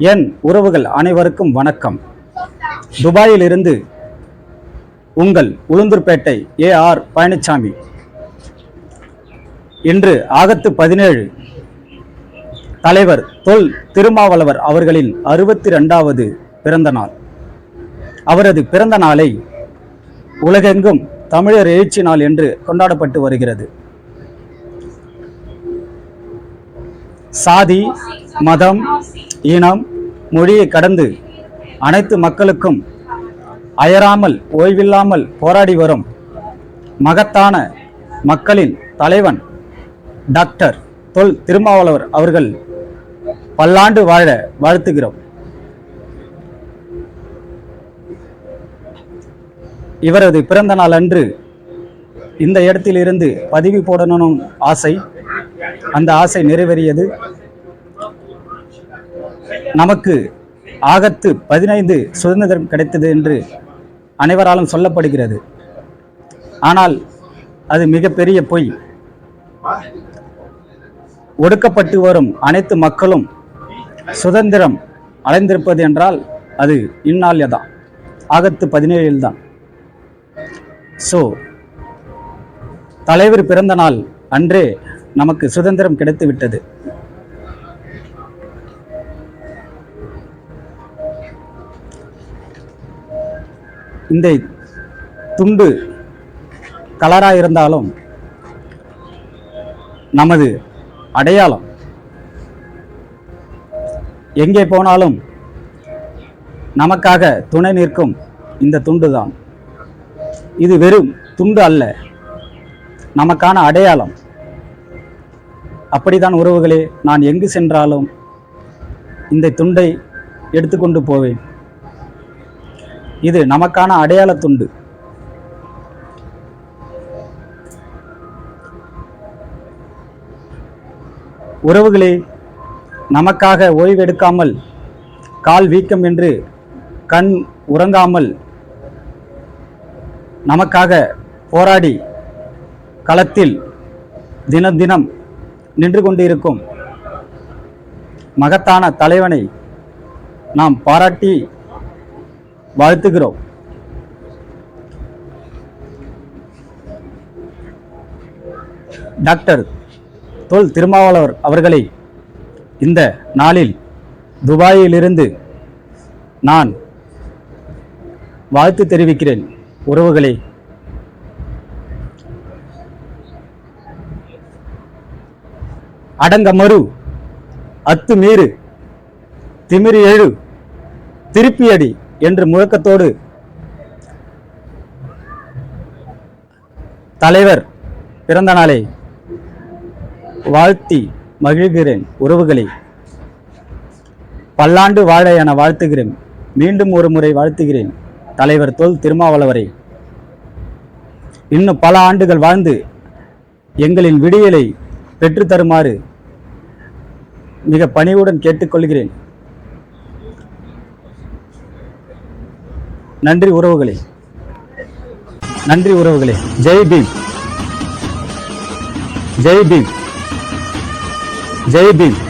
என் உறவுகள் அனைவருக்கும் வணக்கம். துபாயிலிருந்து உங்கள் உளுந்தூர்பேட்டை ஏ ஆர் பழனிசாமி இன்று ஆகத்து பதினேழு தலைவர் தொல் திருமாவளவர் அவர்களின் அறுபத்தி ரெண்டாவது பிறந்த நாள். அவரது பிறந்த நாளை உலகெங்கும் தமிழர் எழுச்சி நாள் என்று கொண்டாடப்பட்டு வருகிறது. சாதி மதம் இனம் மொழியை கடந்து அனைத்து மக்களுக்கும் அயராமல் ஓய்வில்லாமல் போராடி வரும் மகத்தான மக்களின் தலைவன் டாக்டர் தொல் திருமாவளவர் அவர்கள் பல்லாண்டு வாழ வாழ்த்துகிறோம். இவரது பிறந்த நாள் அன்று இந்த இடத்திலிருந்து பதிவு போடணும் ஆசை. அந்த ஆசை நிறைவேறியது. நமக்கு ஆகத்து பதினைந்து சுதந்திரம் கிடைத்தது என்று அனைவராலும் சொல்லப்படுகிறது. ஆனால் அது மிகப்பெரிய பொய். ஒடுக்கப்பட்டு வரும் அனைத்து மக்களும் சுதந்திரம் அடைந்திருப்பது என்றால் அது இந்நாள் தான் ஆகத்து பதினேழில் தான் ஸோ தலைவர் பிறந்த நாள் அன்றே நமக்கு சுதந்திரம் கிடைத்து விட்டது இந்த துண்டு கலராக இருந்தாலும் நமது அடையாளம் எங்கே போனாலும் நமக்காக துணை நிற்கும் இந்த துண்டு தான் இது வெறும் துண்டு அல்ல நமக்கான அடையாளம். அப்படிதான் உறவுகளே நான் எங்கு சென்றாலும் இந்த துண்டை எடுத்துக்கொண்டு போவேன். இது நமக்கான அடையாள துண்டு. உறவுகளே நமக்காக ஓய்வெடுக்காமல் கால் வீக்கம் என்று கண் உறங்காமல் நமக்காக போராடி களத்தில் தினம் தினம் நின்று கொண்டிருக்கும் மகத்தான தலைவனை நாம் பாராட்டி வாழ்த்துகிறோம். டாக்டர் தொல் திருமாவளவர் அவர்களை இந்த நாளில் துபாயிலிருந்து நான் வாழ்த்து தெரிவிக்கிறேன். உறவுகளே. அடங்கமறு அத்துமீறு திமிரி எழு திருப்பியடி. என்று முழக்கத்தோடு தலைவர் பிறந்த நாளை வாழ்த்தி மகிழ்கிறேன் உறவுகளை. பல்லாண்டு வாழ என வாழ்த்துகிறேன். மீண்டும் ஒரு முறை வாழ்த்துகிறேன் தலைவர் தொல் திருமாவளவரை. இன்னும் பல ஆண்டுகள் வாழ்ந்து எங்களின் விடியலை பெற்றுத்தருமாறு மிக பணிவுடன் கேட்டுக்கொள்கிறேன். நன்றி உறவுகளே. நன்றி உறவுகளே. ஜெய் பீம். ஜெய் பீம். ஜெய் பீம்.